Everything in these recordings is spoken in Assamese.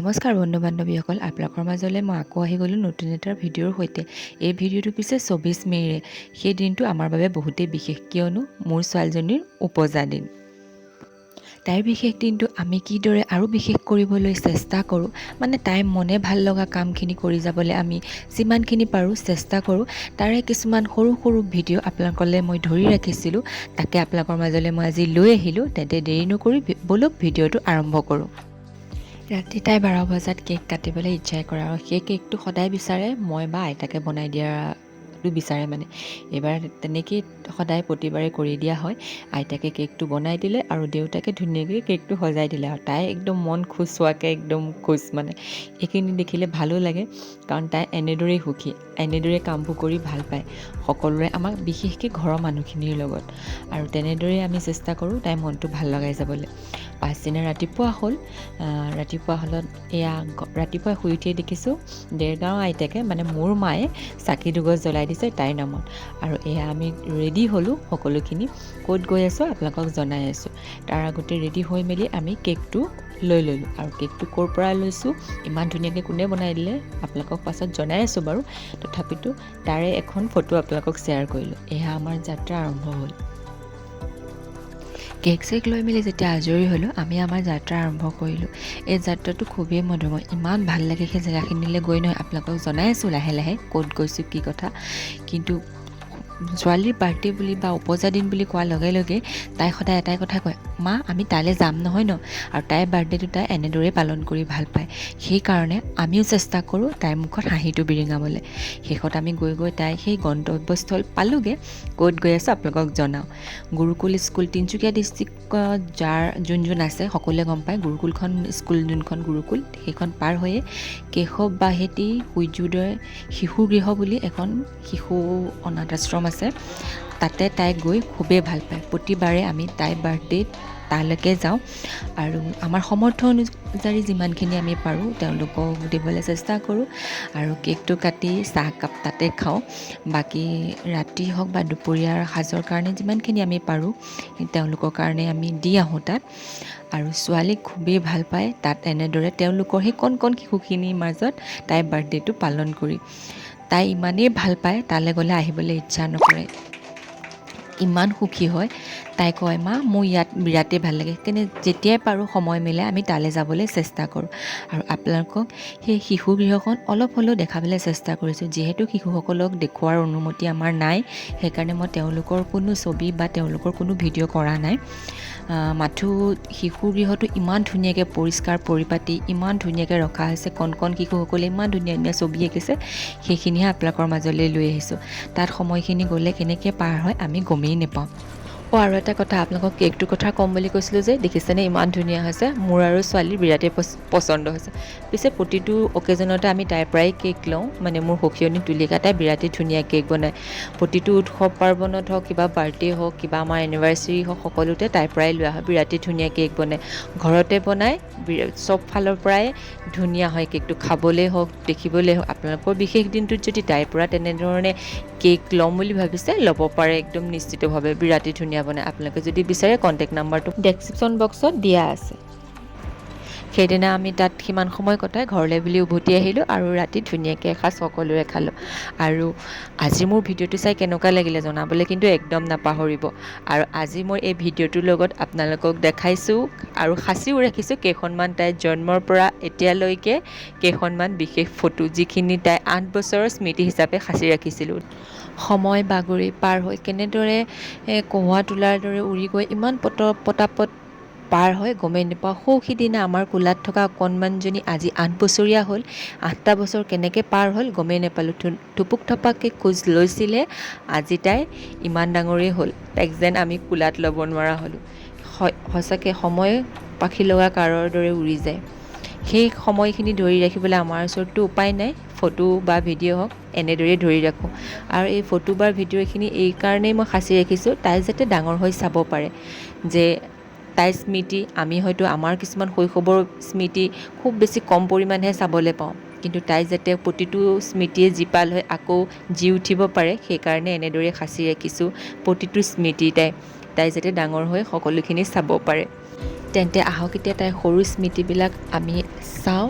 নমস্কাৰ বন্ধু বান্ধৱীসকল আপোনালোকৰ মাজলৈ মই আকৌ আহি গ'লোঁ নতুন এটা ভিডিঅ'ৰ সৈতে। এই ভিডিঅ'টো পিছে চৌবিছ মে'ৰে। সেই দিনটো আমাৰ বাবে বহুতেই বিশেষ কিয়নো মোৰ ছোৱালীজনীৰ উপজা দিন। তাইৰ বিশেষ দিনটো আমি কিদৰে আৰু বিশেষ কৰিবলৈ চেষ্টা কৰোঁ মানে তাইৰ মনে ভাল লগা কামখিনি কৰি যাবলৈ আমি যিমানখিনি পাৰোঁ চেষ্টা কৰোঁ তাৰে কিছুমান সৰু সৰু ভিডিঅ' আপোনালোকলৈ মই ধৰি ৰাখিছিলোঁ। তাকে আপোনালোকৰ মাজলৈ মই আজি লৈ আহিলোঁ তেন্তে দেৰি নকৰি ব'লক ভিডিঅ'টো আৰম্ভ কৰোঁ। ৰাতি তাই বাৰ বজাত কেক কাটিবলৈ ইচ্ছাই কৰে আৰু সেই কেকটো সদায় বিচাৰে মই বা আইতাকে বনাই দিয়াটো বিচাৰে মানে। এইবাৰ তেনেকেই সদায় প্ৰতিবাৰে কৰি দিয়া হয়। আইতাকে কেকটো বনাই দিলে আৰু দেউতাকে ধুনীয়াকৈ কেকটো সজাই দিলে আৰু তাই একদম মন খুচ হোৱাকৈ একদম খুচ মানে। এইখিনি দেখিলে ভালো লাগে কাৰণ তাই এনেদৰেই সুখী এনেদৰে কামবোৰ কৰি ভাল পায়। সকলোৰে আমাক বিশেষকৈ ঘৰৰ মানুহখিনিৰ লগত। আৰু তেনেদৰেই আমি চেষ্টা কৰোঁ তাইৰ মনটো ভাল লগাই যাবলৈ। পাছদিনা ৰাতিপুৱা হ'ল ৰাতিপুৱা হ'লত এয়া ৰাতিপুৱা শুই উঠিয়ে দেখিছোঁ ডেৰগাঁও আইতাকে মানে মোৰ মায়ে চাকি দুগজ জ্বলাই দিছে তাইৰ নামত। আৰু এয়া আমি ৰেডি হ'লোঁ সকলোখিনি। ক'ত গৈ আছোঁ আপোনালোকক জনাই আছোঁ। তাৰ আগতে ৰেডি হৈ মেলি আমি কেকটো লৈ ল'লোঁ। আৰু কেকটো ক'ৰ পৰা লৈছোঁ ইমান ধুনীয়াকৈ কোনে বনাই দিলে আপোনালোকক পাছত জনাই আছোঁ বাৰু। তথাপিতো তাৰে এখন ফটো আপোনালোকক শ্বেয়াৰ কৰিলোঁ। এয়া আমাৰ যাত্ৰা আৰম্ভ হ'ল। কেক চেক লৈ মেলি যেতিয়া আজৰি হ'লোঁ আমি আমাৰ যাত্ৰা আৰম্ভ কৰিলোঁ। এই যাত্ৰাটো খুবেই মধুময়। ইমান ভাল লাগে সেই জেগাখিনিলৈ গৈ নহয়। আপোনালোকক জনাই আছোঁ লাহে লাহে ক'ত গৈছোঁ কি কথা। কিন্তু ছোৱালীৰ বাৰ্থডে বুলি বা উপজা দিন বুলি কোৱাৰ লগে লগে তাই সদায় এটাই কথা কয় মা আমি তালৈ যাম নহয় ন? আৰু তাইৰ বাৰ্থডেটো তাই এনেদৰেই পালন কৰি ভাল পায়। সেইকাৰণে আমিও চেষ্টা কৰোঁ তাইৰ মুখত হাঁহিটো বিৰিঙাবলৈ। শেষত আমি গৈ গৈ তাই সেই গন্তব্যস্থল পালোঁগৈ। ক'ত গৈ আছোঁ আপোনালোকক জনাওঁ। গুৰুকুল স্কুল তিনিচুকীয়া ডিষ্ট্ৰিক্টত যাৰ যোন যোন আছে সকলোৱে গম পায়। গুৰুকুলখন স্কুল যোনখন গুৰুকুল সেইখন পাৰ হৈয়ে কেশৱ বাহেতি সূৰ্যোদয় শিশু গৃহ বুলি এখন শিশু অনাথ আশ্ৰম আছে তাতে তাই গৈ খুবেই ভাল পায়। প্ৰতিবাৰে আমি তাইৰ বাৰ্থডেত তালৈকে যাওঁ আৰু আমাৰ সমৰ্থ অনুযায়ী যিমানখিনি আমি পাৰোঁ তেওঁলোকক দিবলৈ চেষ্টা কৰোঁ আৰু কেকটো কাটি চাহকাপ তাতে খাওঁ। বাকী ৰাতি হওক বা দুপৰীয়াৰ সাজৰ কাৰণে যিমানখিনি আমি পাৰোঁ তেওঁলোকৰ কাৰণে আমি দি আহোঁ তাত। আৰু ছোৱালীক খুবেই ভাল পায় তাত এনেদৰে তেওঁলোকৰ সেই কণ কণ শিশুখিনিৰ মাজত তাইৰ বাৰ্থডেটো পালন কৰি। তাই ইমানেই ভালো পায় তালৈ গ'লে আহিবলৈ ইচ্ছা নকৰে। ইমান সুখী হয়। তাই কয় মা মোৰ ইয়াত বিৰাটেই ভাল লাগে। সেইকাৰণে যেতিয়াই পাৰোঁ সময় মিলাই আমি তালৈ যাবলৈ চেষ্টা কৰোঁ। আৰু আপোনালোকক সেই শিশু গৃহখন অলপ হ'লেও দেখাবলৈ চেষ্টা কৰিছোঁ। যিহেতু শিশুসকলক দেখুওৱাৰ অনুমতি আমাৰ নাই সেইকাৰণে মই তেওঁলোকৰ কোনো ছবি বা তেওঁলোকৰ কোনো ভিডিঅ' কৰা নাই। মাথো শিশু গৃহটো ইমান ধুনীয়াকৈ পৰিষ্কাৰ পৰিপাতি ইমান ধুনীয়াকৈ ৰখা হৈছে কণ কণ শিশুসকলে ইমান ধুনীয়া ধুনীয়া ছবি আঁকিছে সেইখিনিহে আপোনালোকৰ মাজলৈ লৈ আহিছোঁ। তাত সময়খিনি গ'লে কেনেকৈ পাৰ হয় আমি গমেই নাপাওঁ অঁ, আৰু এটা কথা, আপোনালোকক কেকটোৰ কথা ক'ম বুলি কৈছিলোঁ যে, দেখিছেনে, ইমান ধুনীয়া হৈছে। মোৰ আৰু ছোৱালীৰ বিৰাটেই পচন্দ হৈছে। পিছে প্ৰতিটো অকেজনতে আমি তাইৰ পৰাই কেক লওঁ। মানে মোৰ সখীয়নী তুলিকা, তাই বিৰাটেই ধুনীয়া কেক বনায়। প্ৰতিটো উৎসৱ পাৰ্বণত হওক, কিবা বাৰ্থডে হওক, কিবা আমাৰ এনিভাৰ্চেৰী হওক, সকলোতে তাইৰ পৰাই লোৱা হয় বিৰাটেই ধুনীয়া কেক বনায়। ঘৰতে বনাই চব ফালৰ পৰাই ধুনীয়া হয় কেকটো। খাবলৈ হওক, দেখিবলৈ হওক, আপোনালোকৰ বিশেষ দিনটোত যদি তাইৰ পৰা তেনেধৰণে কেক ল'ম বুলি ভাবিছে, ল'ব পাৰে, একদম নিশ্চিতভাৱে বিৰাটেই ধুনীয়া বনায় আপোনালোকে যদি বিচাৰে কণ্টেক্ট নাম্বাৰটো ডেছক্ৰিপশ্যন বক্সত দিয়া আছে। সেইদিনা আমি তাত সিমান সময় কটাই ঘৰলৈ বুলি উভতি আহিলোঁ আৰু ৰাতি ধুনীয়াকৈ এসাঁজ সকলোৰে খালোঁ। আৰু আজি মোৰ ভিডিঅ'টো চাই কেনেকুৱা লাগিলে জনাবলৈ কিন্তু একদম নাপাহৰিব। আৰু আজি মই এই ভিডিঅ'টোৰ লগত আপোনালোকক দেখাইছোঁ আৰু সাঁচিও ৰাখিছোঁ কেইখনমান তাইৰ জন্মৰ পৰা এতিয়ালৈকে কেইখনমান বিশেষ ফটো যিখিনি তাই আঠ বছৰৰ স্মৃতি হিচাপে সাঁচি ৰাখিছিলোঁ। সময় বাগৰি পাৰ হৈ কেনেদৰে কঁহুৱা তোলাৰ দৰে উৰি গৈ ইমান পট পটাপট পাৰ হয় গমেই নাপাওঁ সৌ সিদিনা আমাৰ কোলাত থকা অকণমানজনী আজি আঠ বছৰীয়া হ'ল। আঠটা বছৰ কেনেকৈ পাৰ হ'ল গমেই নাপালোঁ। থুপুক থপাককৈ খোজ লৈছিলে আজি তাই ইমান ডাঙৰেই হ'ল। তাইক যেন আমি কোলাত ল'ব নোৱাৰা হ'লোঁ। সঁচাকৈ সময় পাখি লগা কাৰৰ দৰে উৰি যায়। সেই সময়খিনি ধৰি ৰাখিবলৈ আমাৰ ওচৰততো উপায় নাই। ফটো বা ভিডিঅ' হওক এনেদৰেই ধৰি ৰাখোঁ। আৰু এই ফটো বা ভিডিঅ'খিনি এইকাৰণেই মই সাঁচি ৰাখিছোঁ তাই যাতে ডাঙৰ হৈ চাব পাৰে যে তাইৰ স্মৃতি আমি হয়তো আমাৰ কিছুমান শৈশৱৰ স্মৃতি খুব বেছি কম পৰিমাণেহে চাবলৈ পাওঁ। কিন্তু তাই যাতে প্ৰতিটো স্মৃতিয়ে জীপাল হৈ আকৌ জি উঠিব পাৰে সেইকাৰণে এনেদৰে সাঁচি ৰাখিছোঁ প্ৰতিটো স্মৃতি তাই। তাই যাতে ডাঙৰ হৈ সকলোখিনি চাব পাৰে। তেন্তে আহক এতিয়া তাইৰ সৰু স্মৃতিবিলাক আমি চাওঁ।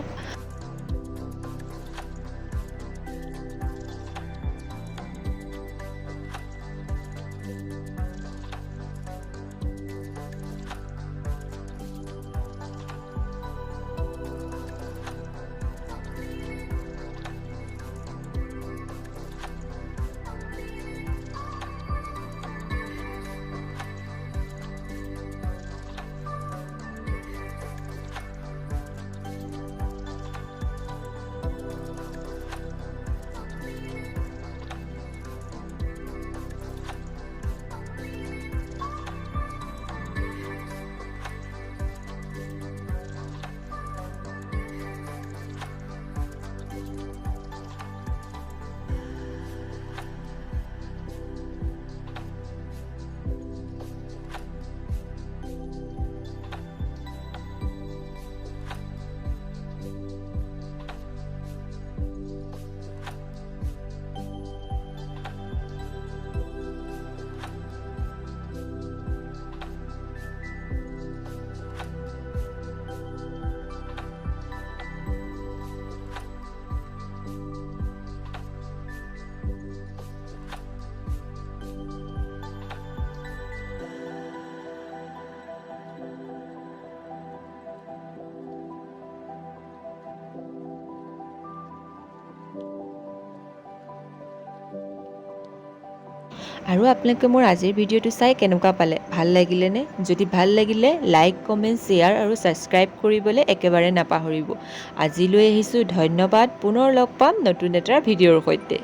আৰু আপোনালোকে মোৰ আজিৰ ভিডিঅ'টো চাই কেনেকুৱা পালে? ভালো লাগিলেনে যদি ভালো লাগিলে, লাইক, কমেণ্ট, শ্বেয়াৰ আৰু ছাবস্ক্ৰাইব কৰিবলৈ একেবাৰে নাপাহৰিব। আজিলৈ আহিছোঁ, ধন্যবাদ। পুনৰ লগ পাম নতুন এটা ভিডিঅ'ৰ সৈতে।